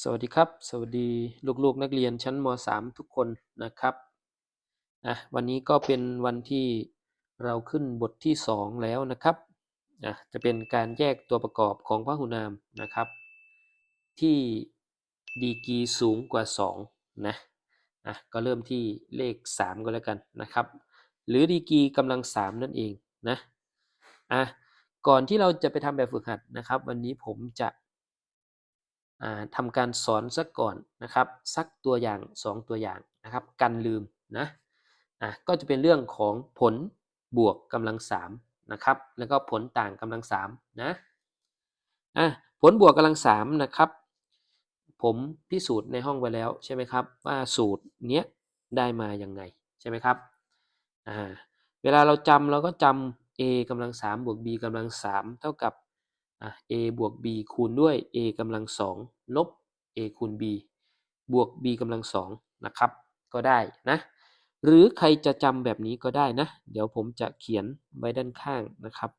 สวัสดีครับ สวัสดีลูกๆนักเรียนชั้นม .3 ทุกคนนะครับอะวันนี้ก็เป็นวันที่เราขึ้นบทที่ 2 แล้วนะครับอะจะเป็นการแยกตัวประกอบของพหูนามนะครับ ที่ดีกีสูงกว่า2นะอะก็เริ่มที่เลข 3 ก็แล้วกันนะครับ หรือดีกีกำลัง 3 นั่นเองนะอะก่อนที่เราจะไปทำแบบฝึกหัดนะครับ วันนี้ผมจะ ทำการสอนสักก่อนนะครับสักตัวอย่าง 2 ตัวอย่างนะครับกันลืมนะอะก็จะเป็นเรื่องของผลบวกกำลัง3นะครับแล้วก็ผลต่างกำลัง3นะอะผลบวกกำลัง3นะครับผมพิสูจน์ในห้องไว้แล้วใช่ไหมครับว่าสูตรเนี้ยได้มาอยังไงใช่ไหมครับอ่าเวลาเราจำเราก็จำ a กำลัง3บวก b กำลัง3เท่ากับ อะ a บวก b คูณด้วย a กำลังสองลบ a คูณ b บวก b กำลังสองนะครับ ก็ได้นะ หรือใครจะจำแบบนี้ก็ได้นะ เดี๋ยวผมจะเขียนไว้ด้านข้างนะครับ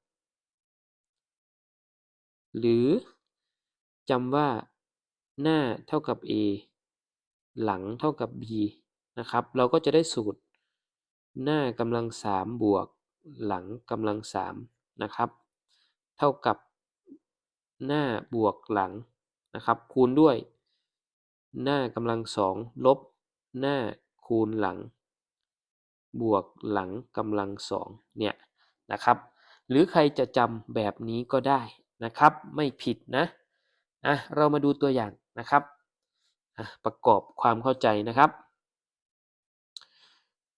หรือจำว่าหน้าเท่ากับ a หลังเท่ากับ b นะครับ เราก็จะได้สูตร หน้ากำลังสามบวก หลังกำลังสามนะครับ เท่ากับ หน้าบวกหลังนะครับ คูณด้วย หน้ากำลังสองลบ หน้าคูณหลัง บวกหลังกำลังสองเนี่ยนะครับ หรือใครจะจำแบบนี้ก็ได้นะครับ ไม่ผิดนะอะเรามาดูตัวอย่างนะครับอะประกอบความเข้าใจนะครับ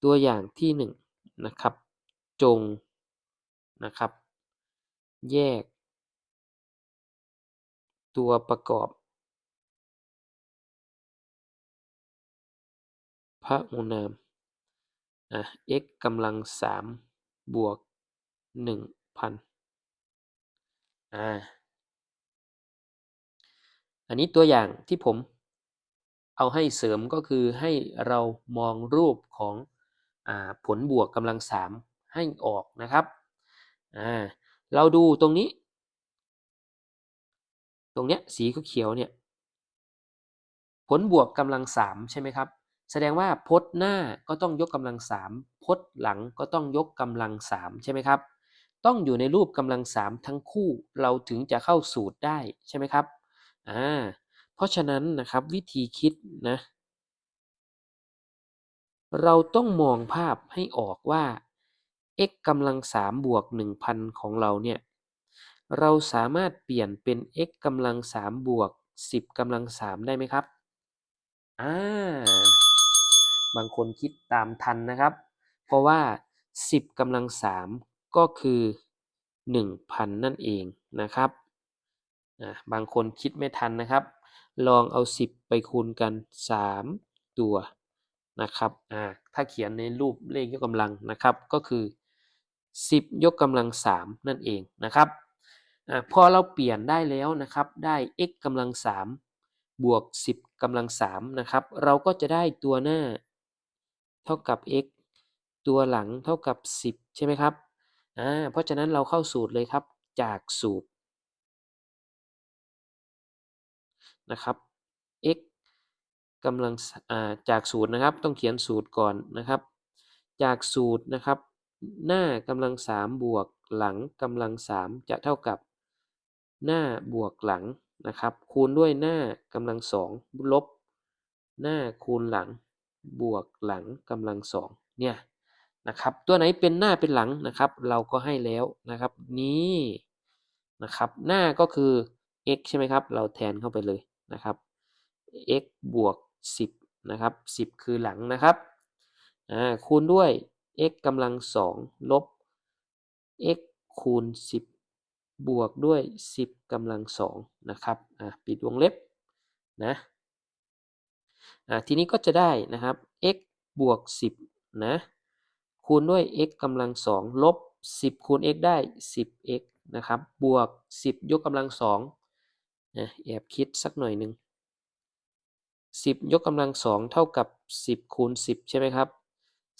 ตัวอย่างที่หนึ่งนะครับ จงนะครับ แยก ตัวประกอบพหูนามอะ x กำลังสามบวกหนึ่งพันอ่า อันนี้ตัวอย่างที่ผมเอาให้เสริมก็คือให้เรามองรูปของอผลบวกกำลังสามให้ออกนะครับอ่าเราดูตรงนี้ ตรงเนี้ยสีเขียวเนี่ยผลบวกกำลังสามใช่ไหมครับ แสดงว่าพจน์หน้าก็ต้องยกกำลังสามพจน์หลังก็ต้องยกกำลังสามใช่ไหมครับ ต้องอยู่ในรูปกำลังสามทั้งคู่เราถึงจะเข้าสูตรได้ใช่ไหมครับอ่าเพราะฉะนั้นนะครับวิธีคิดนะเราต้องมองภาพให้ออกว่า x กำลังสามบวกหนึ่งพันของเราเนี่ย เราสามารถเปลี่ยนเป็น x กำลังสามบวกสิบกำลังสามได้ไหมครับ อ่า บางคนคิดตามทันนะครับ เพราะว่าสิบกำลังสามก็คือหนึ่งพันนั่นเองนะครับอ่าบางคนคิดไม่ทันนะครับ ลองเอาสิบไปคูณกันสามตัวนะครับ อ่า ถ้าเขียนในรูปเลขยกกำลังนะครับ ก็คือ 10 ยกกำลัง 3 นั่นเองนะครับ พอเราเปลี่ยนได้แล้วนะครับได้ x กำลัง3บวก 10กำลัง3นะครับเราก็จะได้ตัวหน้า เท่ากับ x ตัวหลังเท่ากับ 10 ใช่ไหมครับอ่าเพราะฉะนั้นเราเข้าสูตรเลยครับจากสูตรนะครับ x กำลังาจากสูตรนะครับ ต้องเขียนสูตรก่อนนะครับ จากสูตรนะครับ หน้ากำลังสามบวกหลังกำลังสามจะเท่ากับ หน้าบวกหลังนะครับ คูณด้วยหน้ากำลังสองลบ หน้าคูณหลัง บวกหลังกำลังสองเนี่ยนะครับ ตัวไหนเป็นหน้าเป็นหลังนะครับ เราก็ให้แล้วนะครับ นี่นะครับ หน้าก็คือ x ใช่ไหมครับ เราแทนเข้าไปเลยนะครับ x บวก 10นะครับ10 คือหลังนะครับอ่าคูณด้วย x กำลัง2ลบ x คูณ 10 บวกด้วย 10กำลัง2นะครับอ่าปิดวงเล็บนะอ่าทีนี้ก็จะได้นะครับ x บวก 10นะคูณด้วย x กำลัง2ลบ 10 คูณ x ได้ 10x นะครับบวก 10 ยกกำลัง2นะแอบคิดสักหน่อยหนึ่งสิบยกกำลังสองเท่ากับสิบคูณสิบใช่ไหมครับ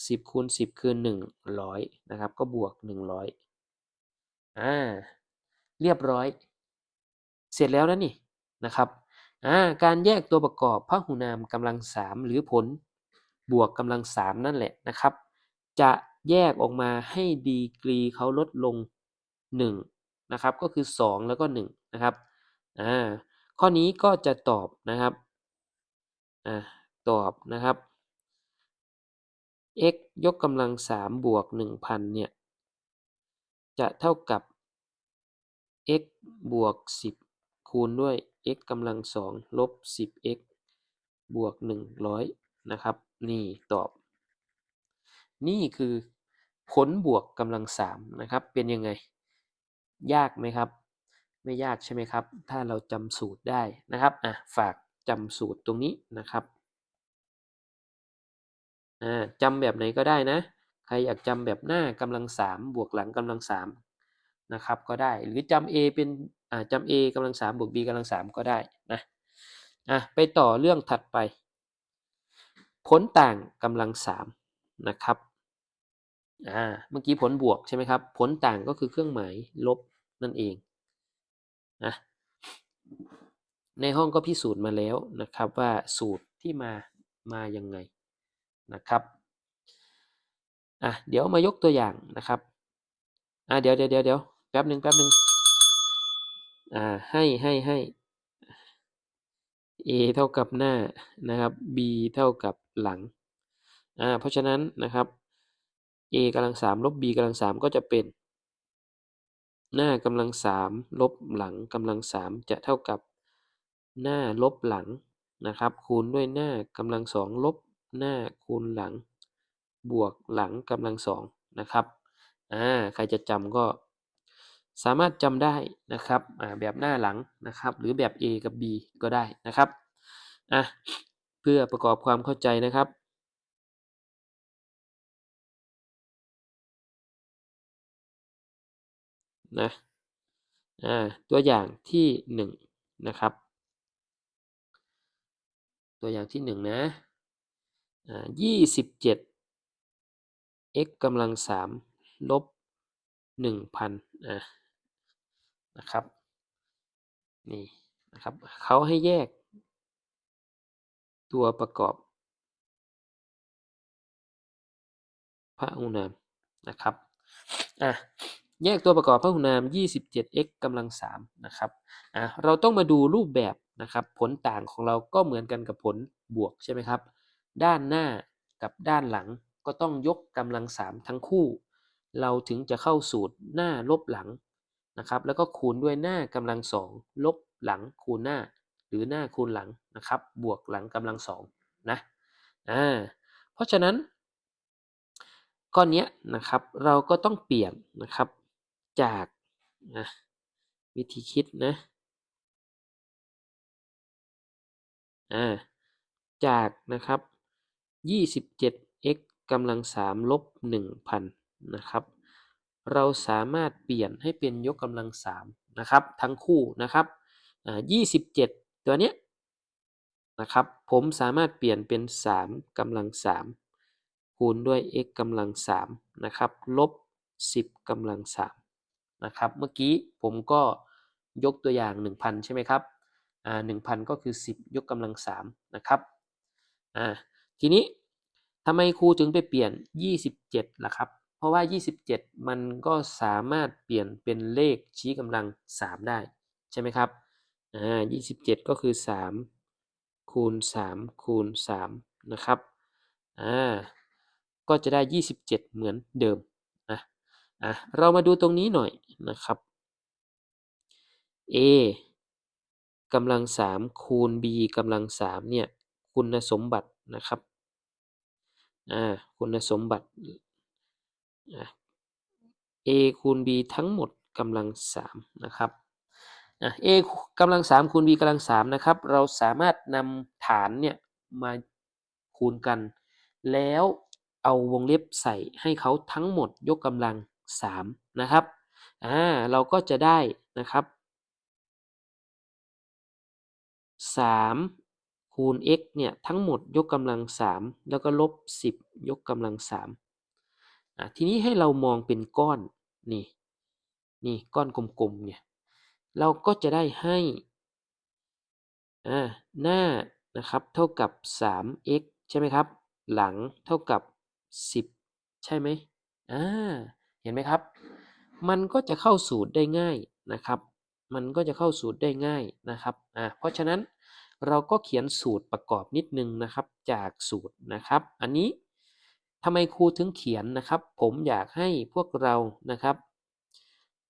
สิบคูณสิบคือหนึ่งร้อยนะครับ ก็บวกหนึ่งร้อยอ่า เรียบร้อย เสร็จแล้วนะนี่นะครับอ่าการแยกตัวประกอบพหุนามกำลังสามหรือผลบวกกำลังสามนั่นแหละนะครับ จะแยกออกมาให้ดีกรีเขาลดลง1นะครับก็คือ 2 แล้วก็1นะครับอ่าข้อนี้ก็จะตอบนะครับอ่าตอบนะครับ x ยกกำลัง3บวก1,000เนี่ยจะเท่ากับ x บวก10คูณด้วย x กำลัง2ลบ 10x บวก100นะครับ นี่ตอบ นี่คือผลบวกกำลัง3นะครับ เป็นยังไง ยากไหมครับ ไม่ยากใช่ไหมครับ ถ้าเราจำสูตรได้นะครับอะฝากจำสูตรตรงนี้นะครับอ่าจำแบบไหนก็ได้นะ ใครอยากจำแบบหน้ากำลัง3บวกหลังกำลัง3 นะครับก็ได้หรือจำ a เป็นอ่าจำ a กำลัง3บวก b กำลัง3ก็ได้นะอะไปต่อเรื่องถัดไป ผลต่างกำลัง3นะครับอ่าเมื่อกี้ผลบวกใช่ไหมครับ ผลต่างก็คือเครื่องหมายลบนั่นเองนะในห้องก็พิสูจน์มาแล้วนะครับว่าสูตรที่มามายังไงนะครับอะเดี๋ยวมายกตัวอย่างนะครับอะเดี๋ยวเดี๋ยวเดี๋ยว ป๊บหนึ่งแป๊บหนึ่งอ่าให้ให้ให้ a เท่ากับหน้านะครับ b เท่ากับหลังอ่าเพราะฉะนั้นนะครับ a กำลังสามลบ b กำลังสามก็จะเป็น หน้ากำลังสามลบหลังกำลังสามจะเท่ากับหน้าลบหลังนะครับ คูณด้วยหน้ากำลังสองลบหน้าคูณหลัง บวกหลังกำลังสองนะครับอ่าใครจะจำก็ สามารถจำได้นะครับแบบหน้าหลังนะครับ หรือแบบ A กับ B ก็ได้นะครับอะเพื่อประกอบความเข้าใจนะครับนะอ่าตัวอย่างที่หนึ่งนะครับ ตัวอย่างที่หนึ่งนะยี่สิบเจ็ด x กำลังสามลบหนึ่งพันอะ นะครับนี่นะครับเขาให้แยก ตัวประกอบพหุนามนะครับอะแยกตัวประกอบพหุนาม 27x กำลัง3นะครับอะเราต้องมาดูรูปแบบนะครับ ผลต่างของเราก็เหมือนกันกับผลบวกใช่ไหมครับ ด้านหน้ากับด้านหลังก็ต้องยกกำลัง3ทั้งคู่ เราถึงจะเข้าสูตรหน้าลบหลัง นะครับ แล้วก็คูณด้วยหน้ากำลังสองลบหลังคูณหน้า หรือหน้าคูณหลังนะครับ บวกหลังกำลังสองนะอ่าเพราะฉะนั้นก้อนนี้นะครับเราก็ต้องเปลี่ยนนะครับจากนะวิธีคิดนะอ่าจากนะครับ 27x กำลัง3ลบ1,000 นะครับ เราสามารถเปลี่ยนให้เป็นยกกำลัง3นะครับ ทั้งคู่นะครับอ่า27ตัวเนี้ยนะครับ ผมสามารถเปลี่ยนเป็น3กำลัง3คูณด้วย x กำลัง3นะครับ ลบ10กำลัง3นะครับ เมื่อกี้ผมก็ยกตัวอย่าง 1,000 ใช่ไหมครับ อ่า1,000ก็คือ 10 ยกกำลัง3นะครับ อ่า ทีนี้ทำไมครูถึงไปเปลี่ยน 27ล่ะครับ ราะว่า 27 มันก็สามารถเปลี่ยนเป็นเลขชี้กำลัง 3 ได้ ใช่ไหมครับ อ่า 27 ก็คือ 3 คูณ 3 คูณ 3 นะครับ อ่า ก็จะได้ 27 เหมือนเดิมนะอะ เรามาดูตรงนี้หน่อยนะครับ a กำลัง 3 คูณ b กำลัง 3 เนี่ย คุณสมบัตินะครับ อ่า คุณสมบัติ a คูณ b ทั้งหมดกำลัง3นะครับ a กำลัง3คูณ b กำลัง3นะครับ เราสามารถนำฐานเนี่ยมาคูณกัน แล้วเอาวงเล็บใส่ให้เขาทั้งหมดยกกำลัง3นะครับอ่าเราก็จะได้นะครับ3คูณ x เนี่ยทั้งหมดยกกำลัง3แล้วก็ลบ10ยกกำลัง3อ่า ทีนี้ให้เรามองเป็นก้อนนี่นี่ก้อนกลมๆเนี่ยเราก็จะได้ให้อ่าหน้านะครับเท่ากับ 3x ใช่ไหมครับ หลังเท่ากับ 10 ใช่ไหมอ่าเห็นไหมครับ มันก็จะเข้าสูตรได้ง่ายนะครับ มันก็จะเข้าสูตรได้ง่ายนะครับอ่าเพราะฉะนั้นเราก็เขียนสูตรประกอบนิดนึงนะครับจากสูตรนะครับ อันนี้ ทำไมครูถึงเขียนนะครับ ผมอยากให้พวกเรานะครับ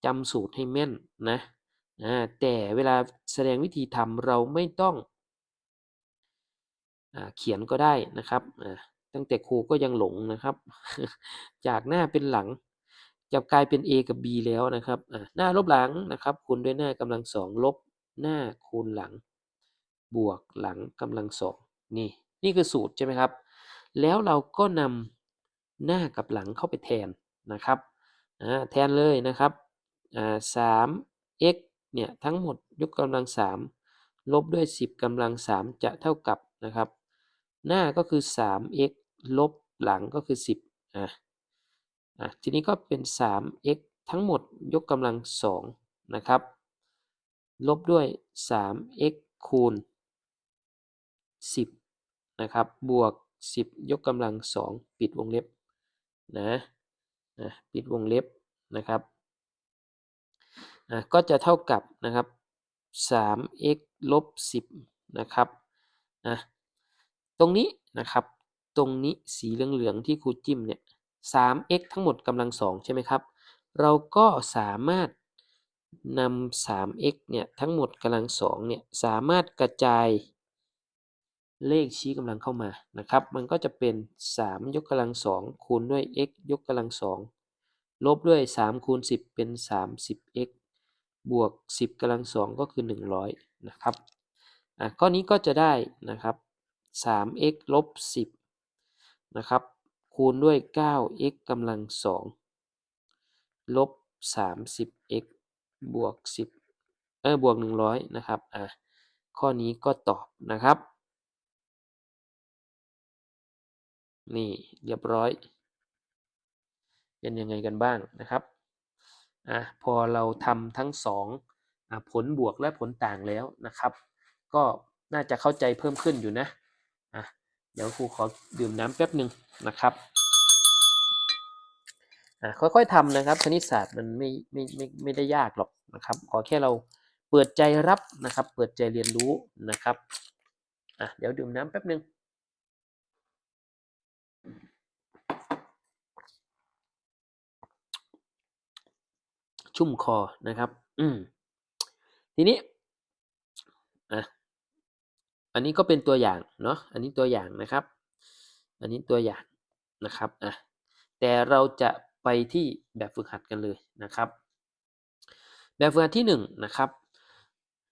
จำสูตรให้แม่นนะแต่เวลาแสดงวิธีทำเราไม่ต้องอเขียนก็ได้นะครับตั้งแต่ครูก็ยังหลงนะครับ จากหน้าเป็นหลังจะกลายเป็น a กับ b แล้วนะครับหน้าลบหลังนะครับคูณด้วยหน้ากำลังสองลบหน้าคูณหลัง บวกหลังกำลังสองนี่นี่คือสูตรใช่ไหมครับ แล้วเราก็นำ หน้ากับหลังเข้าไปแทนนะครับแทนเลยนะครับสาม x เนี่ยทั้งหมดยกกำลังสามลบด้วย 10กำลังสามจะเท่ากับนะครับ หน้าก็คือ 3x ลบหลังก็คือ 10อะอะทีนี้ก็เป็น 3x ทั้งหมดยกกำลังสองนะครับ ลบด้วย 3x คูณ 10นะครับบวก 10 ยกกำลังสองปิดวงเล็บ นะนะปิดวงเล็บนะครับอะก็จะเท่ากับนะครับ 3x ลบ 10 นะครับอะตรงนี้นะครับ ตรงนี้สีเหลืองๆที่ครูจิ้มเนี่ย 3x ทั้งหมดกำลังสองใช่ไหมครับ เราก็สามารถนำ 3x เนี่ยทั้งหมดกำลังสองเนี่ยสามารถกระจาย เลขชี้กำลังเข้ามานะครับ มันก็จะเป็น 3 ยกกำลังสองคูณด้วย x ยกกำลังสองลบด้วย 3 คูณ 10 เป็น 30x บวก 10กำลังสองก็คือ 100 นะครับอะข้อนี้ก็จะได้นะครับ 3x ลบ 10 นะครับ คูณด้วย 9x กำลังสองลบ 30x บวก 10 เออบวก 100 นะครับอะข้อนี้ก็ตอบนะครับ นี่เรียบร้อย เป็นยังไงกันบ้างนะครับอะพอเราทำทั้งสองอผลบวกและผลต่างแล้วนะครับ ก็น่าจะเข้าใจเพิ่มขึ้นอยู่นะอะเดี๋ยวครูขอดื่มน้ำแป๊บหนึ่งนะครับอะค่อยๆทำนะครับคณิตศาสตร์มันไม่ไม่ไม่ไม่ได้ยากหรอกนะครับ ขอแค่เราเปิดใจรับนะครับ เปิดใจเรียนรู้นะครับอะเดี๋ยวดื่มน้ำแป๊บหนึ่ง ชุ่มคอนะครับ อืมทีนี้อะอันนี้ก็เป็นตัวอย่างเนาะอันนี้ตัวอย่างนะครับ อันนี้ตัวอย่างนะครับอะแต่เราจะไปที่แบบฝึกหัดกันเลยนะครับ แบบฝึกหัดที่หนึ่งนะครับ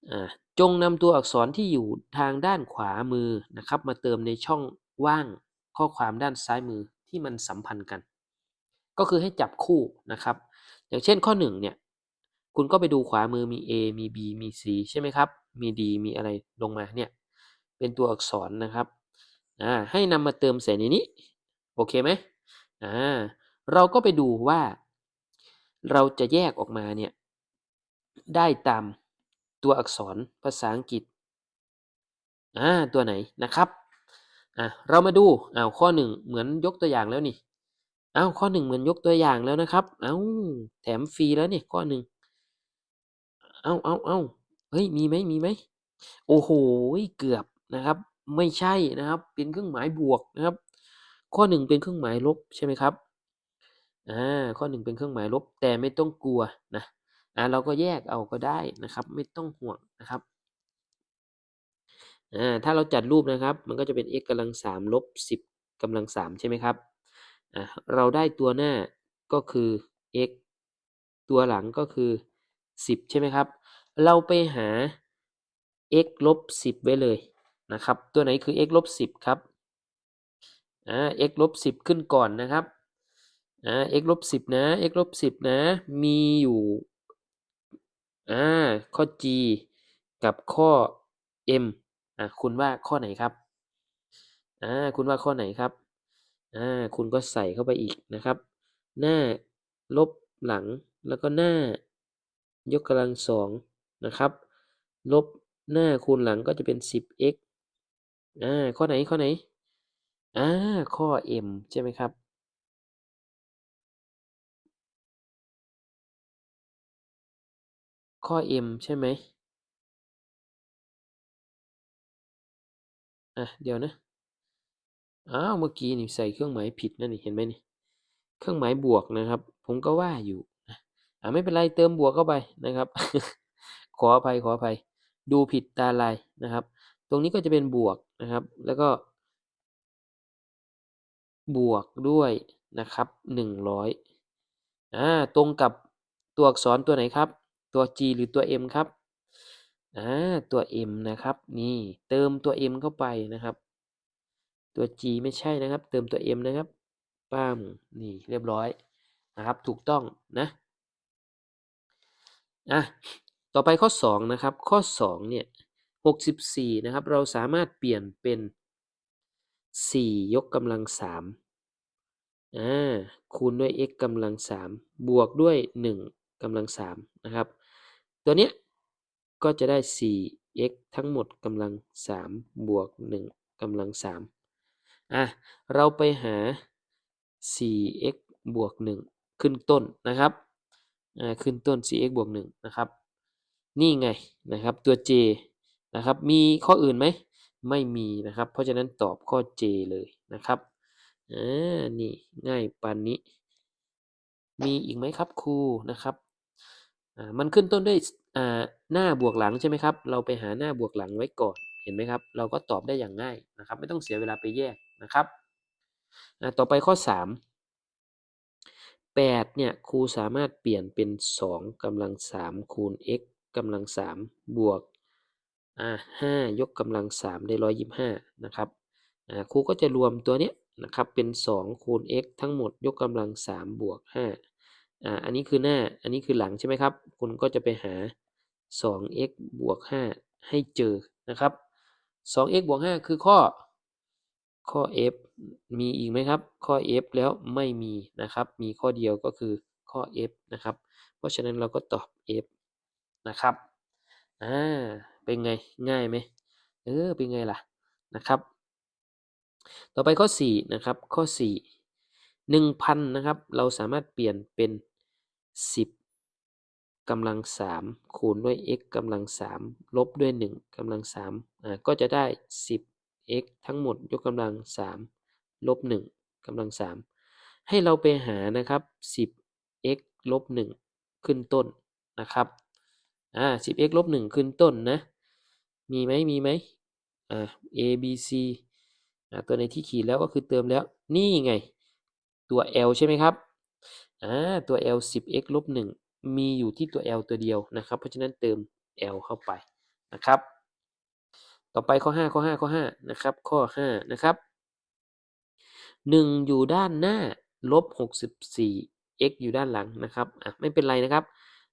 อ่าจงนำตัวอักษรที่อยู่ทางด้านขวามือนะครับ มาเติมในช่องว่างข้อความด้านซ้ายมือที่มันสัมพันธ์กัน ก็คือให้จับคู่นะครับ อย่างเช่นข้อหนึ่งเนี่ยคุณก็ไปดูขวามือมี A มี B มี C ใช่ไหมครับ มี D มีอะไรลงมาเนี่ย เป็นตัวอักษรนะครับ อ่า ให้นำมาเติมใส่ในนี้ โอเคไหมอ่า เราก็ไปดูว่า เราจะแยกออกมาเนี่ย ได้ตามตัวอักษรภาษาอังกฤษ อ่า ตัวไหนนะครับ อะเรามาดูอ้าวข้อหนึ่งเหมือนยกตัวอย่างแล้วนี่ เอ้าข้อหนึ่งเหมือนยกตัวอย่างแล้วนะครับเอ้าแถมฟรีแล้วเนี่ยข้อหนึ่งเอาเอาเอาเฮ้ยมีไหมมีไหมโอ้โหเกือบนะครับ ไม่ใช่นะครับ เป็นเครื่องหมายบวกนะครับ ข้อหนึ่งเป็นเครื่องหมายลบใช่ไหมครับอ่าข้อหนึ่งเป็นเครื่องหมายลบ แต่ไม่ต้องกลัวนะอ่าเราก็แยกเอาก็ได้นะครับ ไม่ต้องห่วงนะครับอ่าถ้าเราจัดรูปนะครับ มันก็จะเป็น x กำลังสามลบสิบกำลังสามใช่ไหมครับ เราได้ตัวหน้าก็คือ x ตัวหลังก็คือสิบใช่ไหมครับ เราไปหา x ลบสิบไว้เลยนะครับ ตัวไหนคือ x ลบสิบครับอ่า x ลบสิบขึ้นก่อนนะครับอ่า x ลบสิบนะ x ลบสิบนะ มีอยู่อ่าข้อ g กับข้อ m อะคุณว่าข้อไหนครับอ่าคุณว่าข้อไหนครับ อ่าคุณก็ใส่เข้าไปอีกนะครับ หน้าลบหลังแล้วก็หน้ายกกำลังสองนะครับ ลบหน้าคูณหลังก็จะเป็น 10x อ่าข้อไหนข้อไหนอ่าข้อ m ใช่ไหมครับข้อ m ใช่ไหมอะ เดี๋ยวนะ อ้าวเมื่อกี้นี่ใส่เครื่องหมายผิดนั่นนี่เห็นไหมนี่เครื่องหมายบวกนะครับ ผมก็ว่าอยู่อ่าไม่เป็นไรเติมบวกเข้าไปนะครับ ขออภัยขออภัย ดูผิดตาลายนะครับ ตรงนี้ก็จะเป็นบวกนะครับ แล้วก็ บวกด้วยนะครับหนึ่งร้อยอ่าตรงกับตัวอักษรตัวไหนครับ ตัว G หรือตัว M ครับอ่าตัว M นะครับ นี่เติมตัว M เข้าไปนะครับ ตัว G ไม่ใช่นะครับ เติมตัว M นะครับป้ามนี่เรียบร้อยนะครับ ถูกต้องนะอะต่อไปข้อ 2 นะครับ ข้อ 2 เนี่ย 64 นะครับ เราสามารถเปลี่ยนเป็น 4 ยกกำลัง3อ่าคูณด้วย x กำลัง 3 บวกด้วย 1กำลัง3นะครับ ตัวเนี้ยก็จะได้ 4x ทั้งหมดกำลัง 3 บวก 1กำลัง3 อะเราไปหา 4x บวก 1 ขึ้นต้นนะครับอ่าขึ้นต้น 4x บวก 1 นะครับ นี่ไงนะครับตัว j นะครับ มีข้ออื่นไหม ไม่มีนะครับ เพราะฉะนั้นตอบข้อ j เลยนะครับอ่านี่ง่ายปานนี้ มีอีกไหมครับครูนะครับอ่ามันขึ้นต้นด้วยอ่าหน้าบวกหลังใช่ไหมครับ เราไปหาหน้าบวกหลังไว้ก่อน เห็นไหมครับ เราก็ตอบได้อย่างง่ายนะครับ ไม่ต้องเสียเวลาไปแยก นะครับ ต่อไปข้อ 3 8เนี่ยครูสามารถเปลี่ยนเป็น 2กำลัง 3 คูณ x กำลัง 3 บวกอ่า5ยกกำลัง 3 ได้ 125 นะครับอ่าครูก็จะรวมตัวเนี้ยนะครับเป็น 2 คูณ x ทั้งหมดยกกำลัง 3 บวก 5อ่าอันนี้คือหน้าอันนี้คือหลังใช่ไหมครับ คุณก็จะไปหา 2x บวก 5 ให้เจอนะครับ 2x บวก 5 คือข้อ ข้อ f มีอีกไหมครับ ข้อ f แล้วไม่มีนะครับ มีข้อเดียวก็คือข้อ f นะครับ เพราะฉะนั้นเราก็ตอบ f นะครับอ่าเป็นไงง่ายไหมเออเป็นไงล่ะนะครับ ต่อไปข้อ 4 นะครับ ข้อ 4 1,000 นะครับ เราสามารถเปลี่ยนเป็น 10กำลัง 3 คูณด้วย x กำลัง 3 ลบด้วย 1กำลัง3อ่าก็จะได้ x ทั้งหมดยกกำลัง3ลบ1กำลัง 3 ให้เราไปหานะครับ 10x ลบ1ขึ้นต้นนะครับอ่า 10x ลบ1ขึ้นต้นนะ มีไหมมีไหมอ่า a b c อ่าตัวในที่ขีดแล้วก็คือเติมแล้วนี่ไง ตัว l ใช่ไหมครับอ่าตัว l 10x ลบ1มีอยู่ที่ตัว l ตัวเดียวนะครับ เพราะฉะนั้นเติม l เข้าไปนะครับ ต่อไปข้อ 5 ข้อ 5 ข้อ 5 นะครับ ข้อ 5 นะครับ 1 อยู่ด้านหน้าลบ64 x อยู่ด้านหลังนะครับอะไม่เป็นไรนะครับ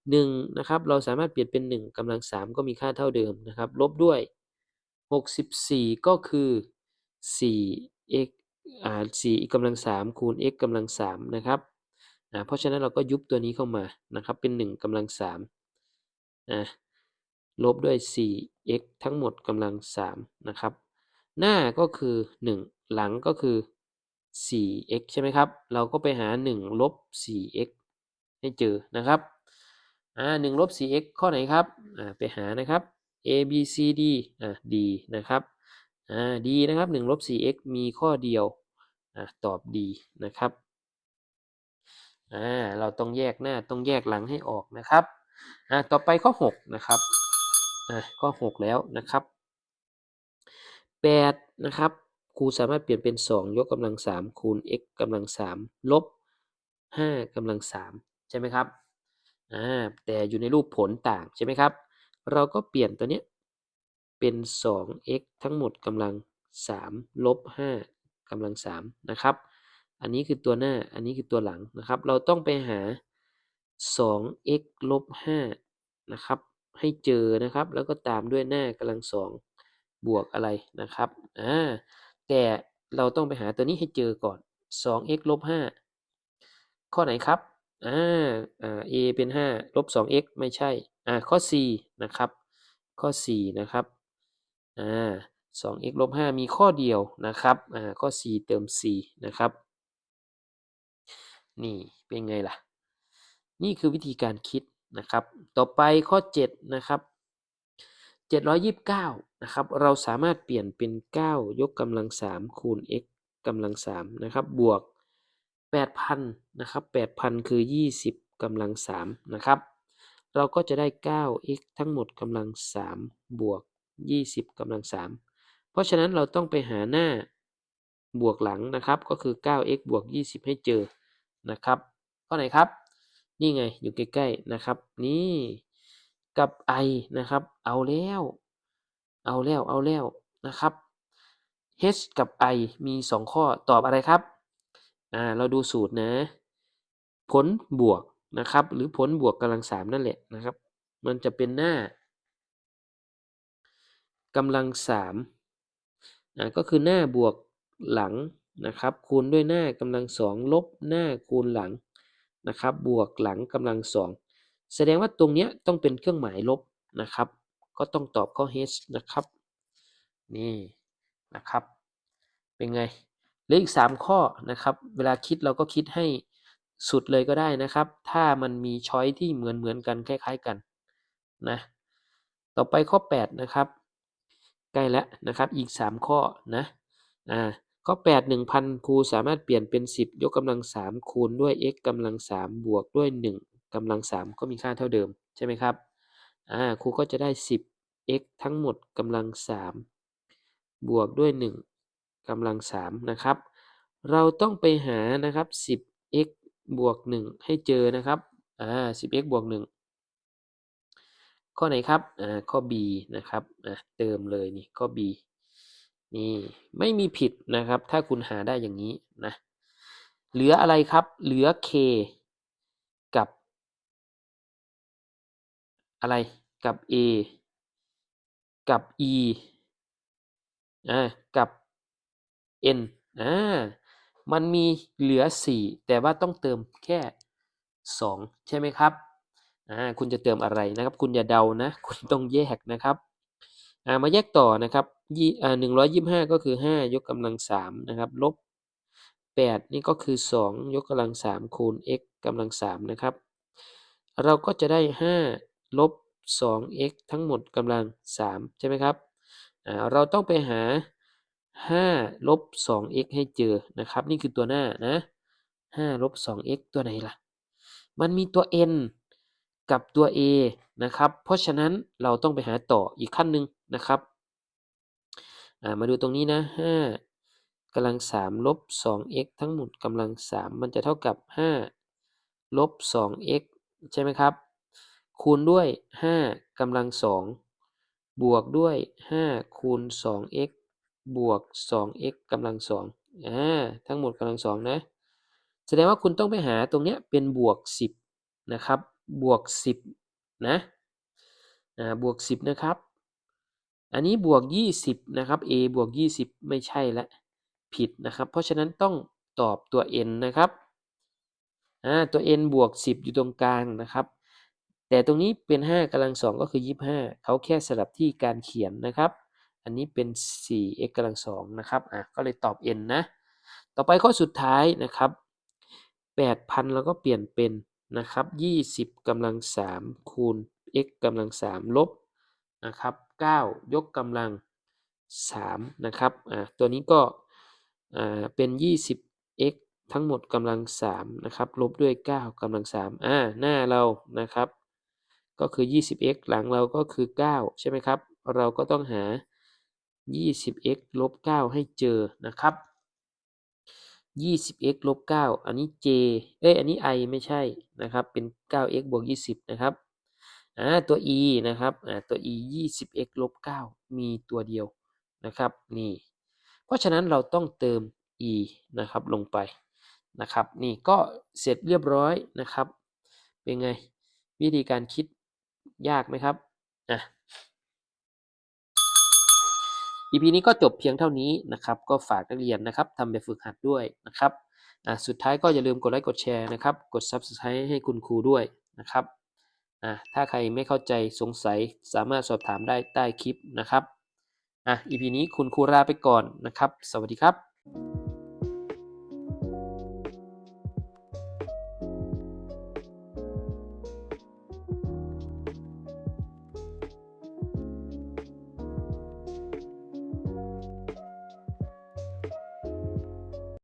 1นะครับเราสามารถเปลี่ยนเป็น 1กำลัง 3 ก็มีค่าเท่าเดิมนะครับ ลบด้วย 64 ก็คือ 4x อ่า4กำลัง 3 คูณ x กำลัง 3 นะครับอ่าเพราะฉะนั้นเราก็ยุบตัวนี้เข้ามานะครับ เป็น 1กำลัง3อ่า ลบด้วย 4x ทั้งหมดกำลัง 3 นะครับ หน้าก็คือ 1 หลังก็คือ 4x ใช่ไหมครับ เราก็ไปหา 1 ลบ 4x ให้เจอนะครับอ่า1ลบ 4x ข้อไหนครับอ่าไปหานะครับ a b c d อ่า d นะครับอ่า d นะครับ1ลบ 4x มีข้อเดียวอ่าตอบ d นะครับอ่าเราต้องแยกหน้าต้องแยกหลังให้ออกนะครับอ่าต่อไปข้อ 6 นะครับ อ่าข้อ6แล้วนะครับ8นะครับครูสามารถเปลี่ยนเป็น 2 ยกกำลัง 3 คูณ x กำลัง 3 ลบ 5กำลัง 3 ใช่ไหมครับอ่าแต่อยู่ในรูปผลต่างใช่ไหมครับ เราก็เปลี่ยนตัวเนี้ยเป็น 2x ทั้งหมดกำลัง 3 ลบ 5กำลัง 3 นะครับ อันนี้คือตัวหน้า อันนี้คือตัวหลังนะครับ เราต้องไปหา 2x ลบ 5 นะครับ ให้เจอนะครับ แล้วก็ตามด้วยหน้ากำลัง2บวกอะไรนะครับอ่าแต่เราต้องไปหาตัวนี้ให้เจอก่อน 2x ลบ5ข้อไหนครับอ่าอ่า a เป็น 5 ลบ 2x ไม่ใช่อ่าข้อ c นะครับ ข้อ 4 นะครับอ่า 2x ลบ5มีข้อเดียวนะครับอ่าข้อ4เติม4นะครับ นี่เป็นไงล่ะ นี่คือวิธีการคิด นะครับ ต่อไปข้อ 7 นะครับ 729 นะครับ เราสามารถเปลี่ยนเป็น 9 ยกกำลัง 3 คูณ x กำลัง 3 นะครับ บวก 8,000 นะครับ 8,000 คือ 20กำลัง 3 นะครับ เราก็จะได้ 9x ทั้งหมดกำลัง 3 บวก 20กำลัง 3 เพราะฉะนั้นเราต้องไปหาหน้าบวกหลังนะครับ ก็คือ 9x บวก 20 ให้เจอนะครับข้อไหนครับ นี่ไงอยู่ใกล้ๆนะครับ นี่กับ i นะครับ เอาแล้ว เอาแล้วเอาแล้วนะครับ h กับ i มี 2 ข้อตอบอะไรครับอ่าเราดูสูตรนะ ผลบวกนะครับ หรือผลบวกกำลังสามนั่นแหละนะครับ มันจะเป็นหน้ากำลังสามอ่าก็คือหน้าบวกหลังนะครับ คูณด้วยหน้ากำลังสองลบหน้าคูณหลัง นะครับบวกหลังกำลังสองแสดงว่าตรงเนี้ยต้องเป็นเครื่องหมายลบนะครับ ก็ต้องตอบข้อ h นะครับนี่นะครับ เป็นไงเหลืออีก 3 ข้อนะครับ เวลาคิดเราก็คิดให้สุดเลยก็ได้นะครับ ถ้ามันมีช้อยที่เหมือนเหมือนกันคล้าย ๆกันนะต่อไปข้อ 8 นะครับ ใกล้แล้วนะครับอีก 3 ข้อนะอ่า ข้อ8 1,000ครูสามารถเปลี่ยนเป็น10ยกกำลัง3คูณด้วย x กำลัง3บวกด้วย1กำลัง3ก็มีค่าเท่าเดิม ใช่ไหมครับ อ่าครูก็จะได้ 10x ทั้งหมดกำลัง3บวกด้วย1กำลัง3นะครับ เราต้องไปหานะครับ 10x บวก1ให้เจอนะครับ อ่า 10x บวก1ข้อไหนครับ อ่า ข้อ b นะครับ อ่าเติมเลยนี่ ข้อ b นี่ไม่มีผิดนะครับ ถ้าคุณหาได้อย่างนี้นะเหลืออะไรครับ เหลือ k กับ อะไรกับ a กับ e อ่ากับ n อ่ามันมีเหลือ 4 แต่ว่าต้องเติมแค่ 2 ใช่ไหมครับอ่าคุณจะเติมอะไรนะครับ คุณอย่าเดานะ คุณต้องแยกนะครับอ่ามาแยกต่อนะครับ ยี่อ่าหนึ่งร้อยยี่สิบห้าก็คือห้ายกกำลังสามนะครับลบแปดนี่ก็คือสองยกกำลังสามคูณ x กำลังสามนะครับ เราก็จะได้ห้าลบสอง x ทั้งหมดกำลังสามใช่ไหมครับอ่าเราต้องไปหาห้าลบสอง x ให้เจอนะครับ นี่คือตัวหน้านะห้าลบสอง x ตัวไหนล่ะ มันมีตัว n กับตัว a นะครับ เพราะฉะนั้นเราต้องไปหาต่ออีกขั้นหนึ่งนะครับ มาดูตรงนี้นะห้ากำลังสามลบสอง x ทั้งหมดกำลังสามมันจะเท่ากับห้าลบสอง x ใช่ไหมครับ คูณด้วยห้ากำลังสองบวกด้วยห้าคูณสอง x บวกสอง x กำลังสองอ่าทั้งหมดกำลังสองนะ แสดงว่าคุณต้องไปหาตรงเนี้ยเป็นบวกสิบนะครับ บวกสิบนะ อ่า บวกสิบนะครับ อันนี้บวกยี่สิบนะครับ a บวกยี่สิบไม่ใช่ละ ผิดนะครับ เพราะฉะนั้นต้องตอบตัว n นะครับตัว n บวกสิบอยู่ตรงกลางนะครับ แต่ตรงนี้เป็นห้ากำลังสองก็คือยี่ห้าเขาแค่สลับที่การเขียนนะครับ อันนี้เป็น 4x กำลังสองนะครับอะก็เลยตอบ n นะ ต่อไปข้อสุดท้ายนะครับ 8,000เราก็เปลี่ยนเป็นนะครับ 20กำลัง3คูณ x กำลัง3ลบนะครับ 9 ยกกำลัง 3 นะครับอ่าตัวนี้ก็อ่าเป็น 20x ทั้งหมดกำลัง 3 นะครับ ลบด้วย 9กำลัง 3 อ่า หน้าเรานะครับ ก็คือ 20x หลังเราก็คือ 9 ใช่ไหมครับ เราก็ต้องหา 20x ลบ 9 ให้เจอนะครับ 20x ลบ 9 อันนี้ j เอ้ย อันนี้ i ไม่ใช่นะครับ เป็น 9x บวก 20 นะครับ อ่าตัว e นะครับอ่าตัว e 20x ลบ9มีตัวเดียวนะครับนี่เพราะฉะนั้นเราต้องเติม e นะครับลงไปนะครับนี่ก็เสร็จเรียบร้อยนะครับ เป็นไงวิธีการคิดยากไหมครับอะ EP นี้ก็จบเพียงเท่านี้นะครับ ก็ฝากนักเรียนนะครับทำแบบฝึกหัดด้วยนะครับอะสุดท้ายก็อย่าลืมกดไลค์กดแชร์นะครับ กด Subscribe ให้คุณครูด้วยนะครับ อะถ้าใครไม่เข้าใจสงสัยสามารถสอบถามได้ใต้คลิปนะครับอะ EP นี้คุณครูลาไปก่อนนะครับ สวัสดีครับ